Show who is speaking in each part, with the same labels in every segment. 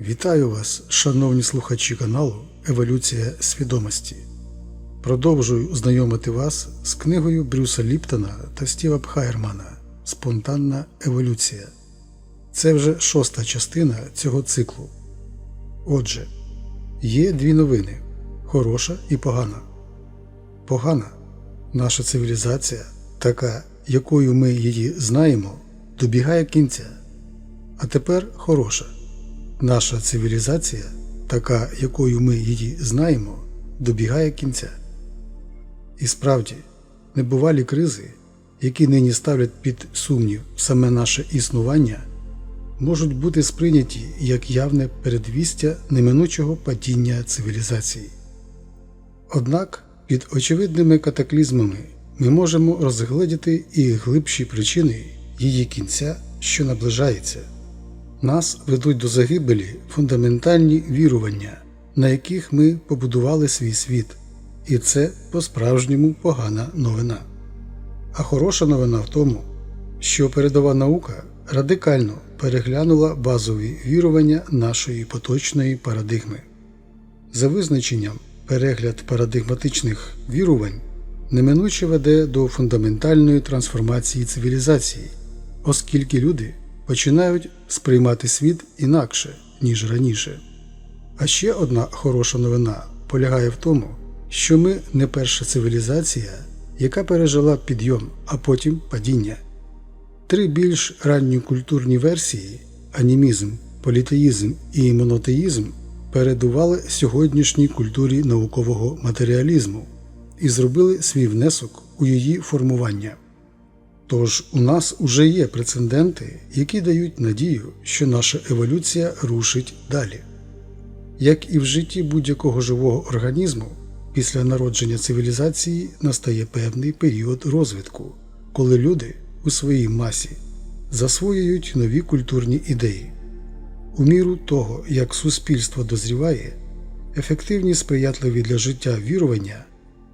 Speaker 1: Вітаю вас, шановні слухачі каналу Еволюція свідомості. Продовжую знайомити вас з книгою Брюса Ліптона та Стіва Пхайермана Спонтанна еволюція. Це вже шоста частина цього циклу. Отже, є дві новини хороша і погана. Погана наша цивілізація, така, якою ми її знаємо, добігає кінця. А тепер хороша. Наша цивілізація, така, якою ми її знаємо, добігає кінця. І справді, небувалі кризи, які нині ставлять під сумнів саме наше існування, можуть бути сприйняті як явне передвістя неминучого падіння цивілізації. Однак під очевидними катаклізмами ми можемо розгледіти і глибші причини її кінця, що наближається. Нас ведуть до загибелі фундаментальні вірування, на яких ми побудували свій світ, і це по-справжньому погана новина. А хороша новина в тому, що передова наука радикально переглянула базові вірування нашої поточної парадигми. За визначенням, перегляд парадигматичних вірувань неминуче веде до фундаментальної трансформації цивілізації, оскільки люди починають сприймати світ інакше, ніж раніше. А ще одна хороша новина полягає в тому, що ми не перша цивілізація, яка пережила підйом, а потім падіння. Три більш ранні культурні версії анімізм, політеїзм і монотеїзм передували сьогоднішній культурі наукового матеріалізму і зробили свій внесок у її формування. Тож у нас уже є прецеденти, які дають надію, що наша еволюція рушить далі. Як і в житті будь-якого живого організму, після народження цивілізації настає певний період розвитку, коли люди у своїй масі засвоюють нові культурні ідеї. У міру того, як суспільство дозріває, ефективні сприятливі для життя вірування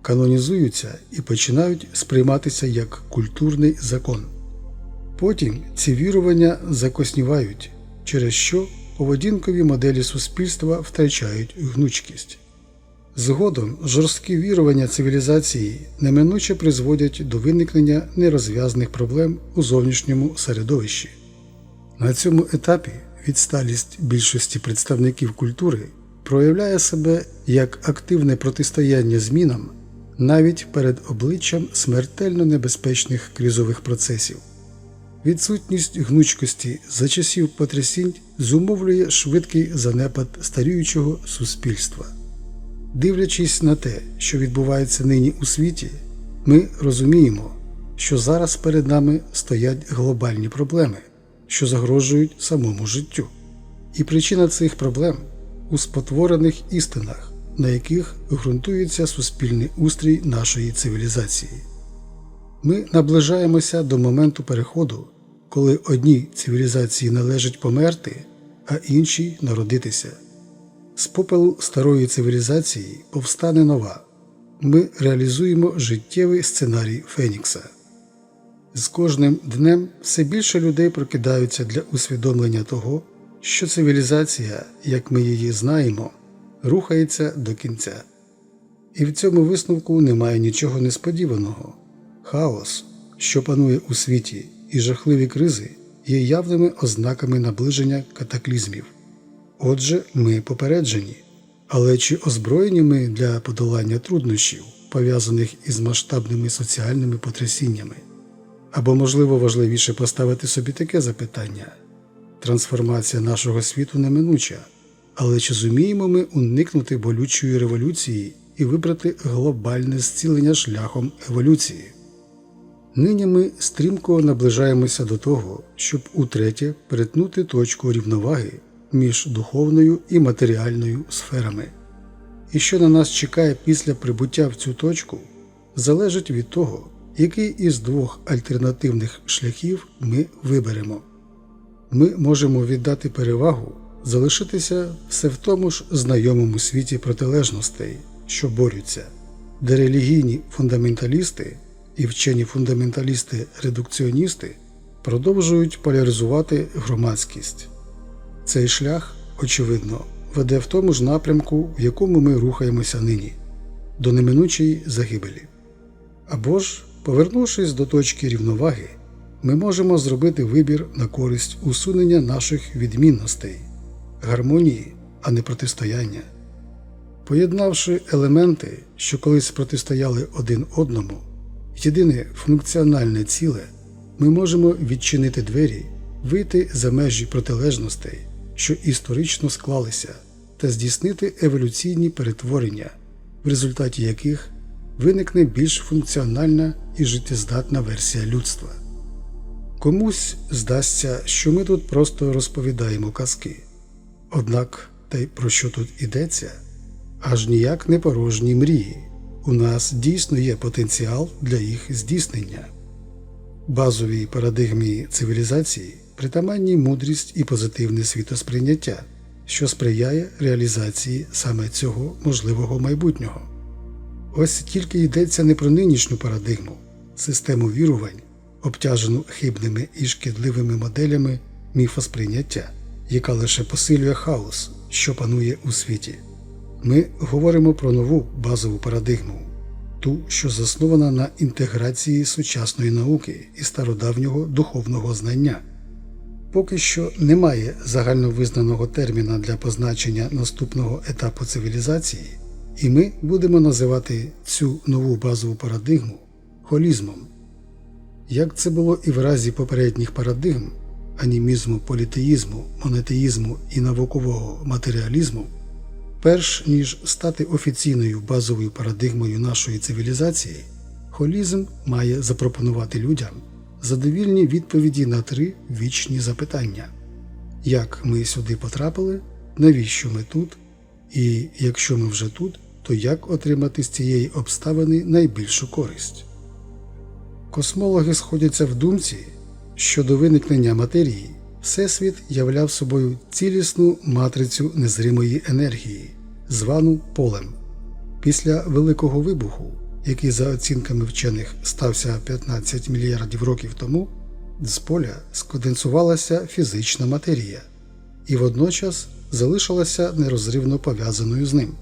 Speaker 1: канонізуються і починають сприйматися як культурний закон. Потім ці вірування закоснівають, через що поведінкові моделі суспільства втрачають гнучкість. Згодом жорсткі вірування цивілізації неминуче призводять до виникнення нерозв'язаних проблем у зовнішньому середовищі. На цьому етапі відсталість більшості представників культури проявляє себе як активне протистояння змінам навіть перед обличчям смертельно небезпечних кризових процесів. Відсутність гнучкості за часів потрясінь зумовлює швидкий занепад старіючого суспільства. Дивлячись на те, що відбувається нині у світі, ми розуміємо, що зараз перед нами стоять глобальні проблеми, що загрожують самому життю. І причина цих проблем у спотворених істинах, на яких ґрунтується суспільний устрій нашої цивілізації. Ми наближаємося до моменту переходу, коли одній цивілізації належить померти, а іншій народитися. З попелу старої цивілізації повстане нова. Ми реалізуємо життєвий сценарій Фенікса. З кожним днем все більше людей прокидаються для усвідомлення того, що цивілізація, як ми її знаємо, рухається до кінця. І в цьому висновку немає нічого несподіваного. Хаос, що панує у світі, і жахливі кризи є явними ознаками наближення катаклізмів. Отже, ми попереджені, але чи озброєні ми для подолання труднощів, пов'язаних із масштабними соціальними потрясіннями? Або, можливо, важливіше поставити собі таке запитання трансформація нашого світу неминуча, але чи зуміємо ми уникнути болючої революції і вибрати глобальне зцілення шляхом еволюції? Нині ми стрімко наближаємося до того, щоб утретє перетнути точку рівноваги між духовною і матеріальною сферами. І що на нас чекає після прибуття в цю точку, залежить від того, який із двох альтернативних шляхів ми виберемо. Ми можемо віддати перевагу, залишитися все в тому ж знайомому світі протилежностей, що борються, де релігійні фундаменталісти і вчені фундаменталісти-редукціоністи продовжують поляризувати громадськість. Цей шлях очевидно, веде в тому ж напрямку, в якому ми рухаємося нині, до неминучої загибелі. Або ж, повернувшись до точки рівноваги, ми можемо зробити вибір на користь усунення наших відмінностей, гармонії, а не протистояння. Поєднавши елементи, що колись протистояли один одному, єдине функціональне ціле, ми можемо відчинити двері, вийти за межі протилежностей, що історично склалися, та здійснити еволюційні перетворення, в результаті яких виникне більш функціональна і життєздатна версія людства. Комусь здасться, що ми тут просто розповідаємо казки. Однак, й про що тут ідеться, аж ніяк не порожні мрії. У нас дійсно є потенціал для їх здійснення. Базовій парадигмі цивілізації притаманні мудрість і позитивне світосприйняття, що сприяє реалізації саме цього можливого майбутнього. Ось тільки йдеться не про нинішню парадигму, систему вірувань, обтяжену хибними і шкідливими моделями міфосприйняття, яка лише посилює хаос, що панує у світі. Ми говоримо про нову базову парадигму, ту, що заснована на інтеграції сучасної науки і стародавнього духовного знання. Поки що немає загальновизнаного терміна для позначення наступного етапу цивілізації, і ми будемо називати цю нову базову парадигму холізмом. Як це було і в разі попередніх парадигм анімізму, політеїзму, монотеїзму і наукового матеріалізму, перш ніж стати офіційною базовою парадигмою нашої цивілізації, холізм має запропонувати людям задовільні відповіді на три вічні запитання: як ми сюди потрапили, навіщо ми тут, і якщо ми вже тут, то як отримати з цієї обставини найбільшу користь. Космологи сходяться в думці, що до виникнення матерії Всесвіт являв собою цілісну матрицю незримої енергії, звану полем. Після Великого вибуху, який за оцінками вчених стався 15 мільярдів років тому, з поля сконденсувалася фізична матерія і водночас залишилася нерозривно пов'язаною з ним.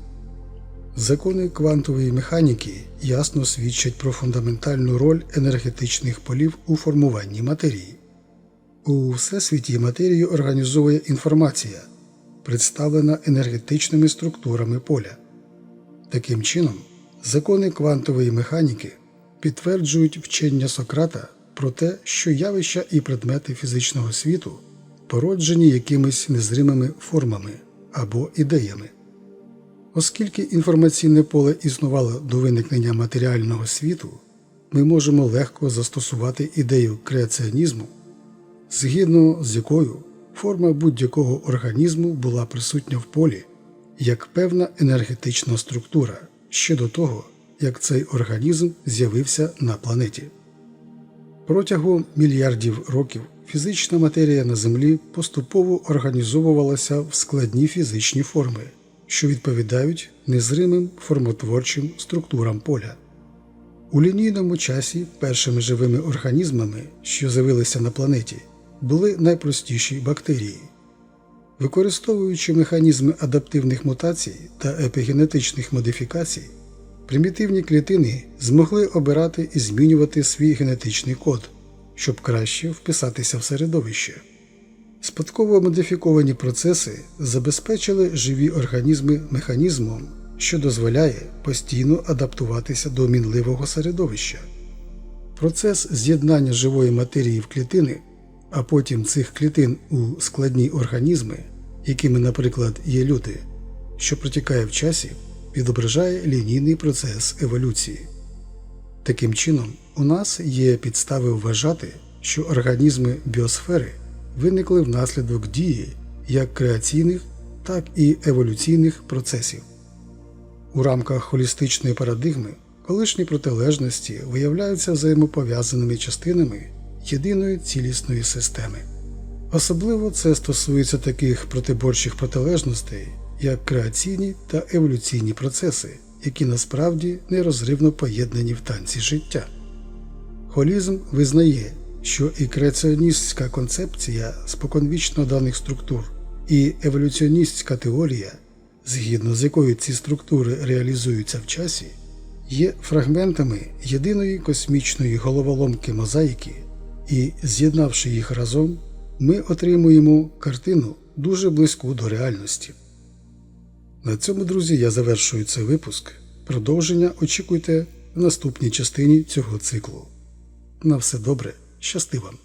Speaker 1: Закони квантової механіки ясно свідчать про фундаментальну роль енергетичних полів у формуванні матерії. У всесвіті матерію організовує інформація, представлена енергетичними структурами поля. Таким чином, закони квантової механіки підтверджують вчення Сократа про те, що явища і предмети фізичного світу породжені якимись незримими формами або ідеями. Оскільки інформаційне поле існувало до виникнення матеріального світу, ми можемо легко застосувати ідею креаціонізму, згідно з якою форма будь-якого організму була присутня в полі як певна енергетична структура ще до того, як цей організм з'явився на планеті. Протягом мільярдів років фізична матерія на Землі поступово організовувалася в складні фізичні форми що відповідають незримим формотворчим структурам поля. У лінійному часі першими живими організмами, що з'явилися на планеті, були найпростіші бактерії. Використовуючи механізми адаптивних мутацій та епігенетичних модифікацій, примітивні клітини змогли обирати і змінювати свій генетичний код, щоб краще вписатися в середовище. Спадково модифіковані процеси забезпечили живі організми механізмом, що дозволяє постійно адаптуватися до мінливого середовища. Процес з'єднання живої матерії в клітини, а потім цих клітин у складні організми, якими, наприклад, є люди, що протікає в часі, відображає лінійний процес еволюції. Таким чином, у нас є підстави вважати, що організми біосфери виникли внаслідок дії як креаційних, так і еволюційних процесів. У рамках холістичної парадигми колишні протилежності виявляються взаємопов'язаними частинами єдиної цілісної системи. Особливо це стосується таких протиборчих протилежностей, як креаційні та еволюційні процеси, які насправді нерозривно поєднані в танці життя. Холізм визнає, що і креаціоністська концепція споконвічно даних структур І еволюціоністська теорія, згідно з якою ці структури реалізуються в часі, є фрагментами єдиної космічної головоломки мозаїки, і, з'єднавши їх разом, ми отримуємо картину дуже близьку до реальності. На цьому, друзі, я завершую цей випуск. Продовження очікуйте в наступній частині цього циклу. На все добре, щасти вам!